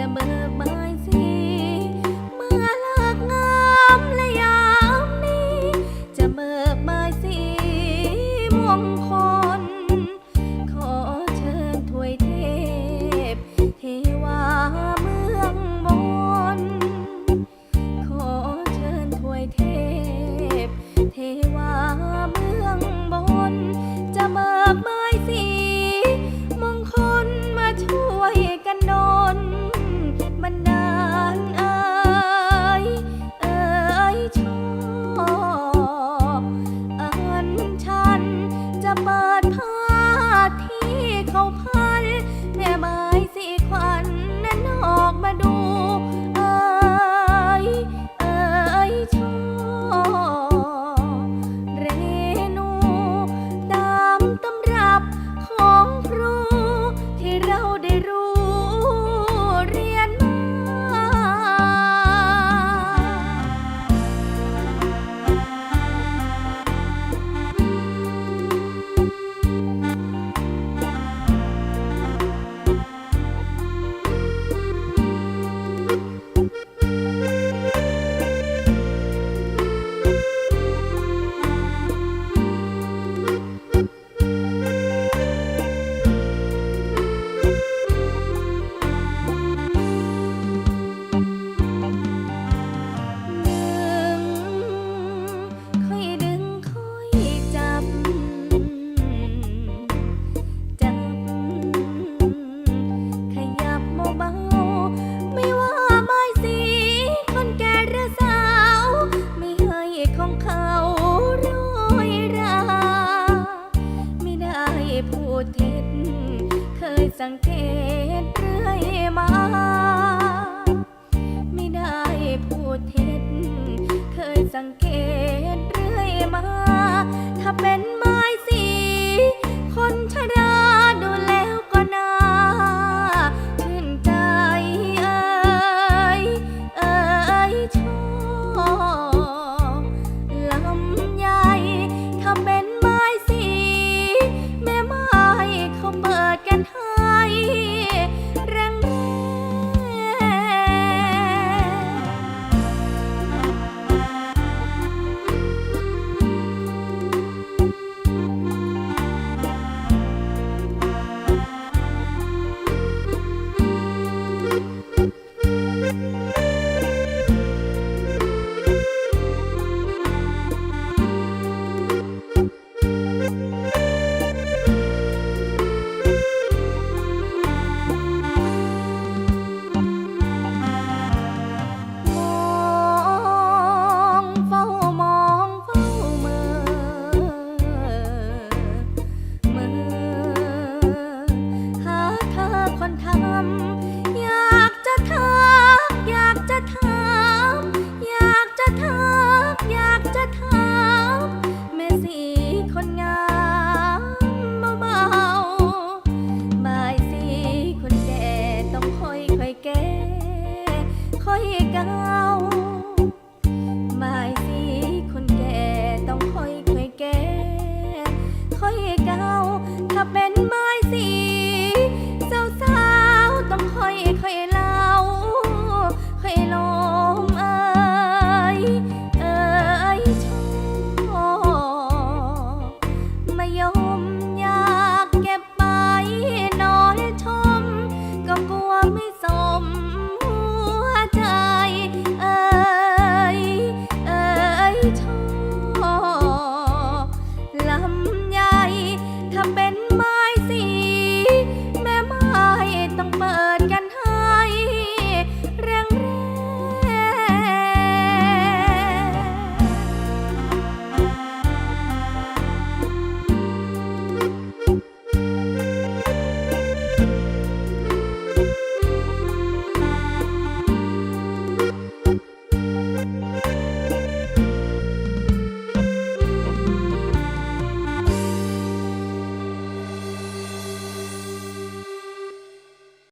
จะเบิกบ 好怕 สังเกตเรื่อยมา ไม่ได้พูดเท็จ เคยสังเกตเรื่อยมา ถ้าเป็น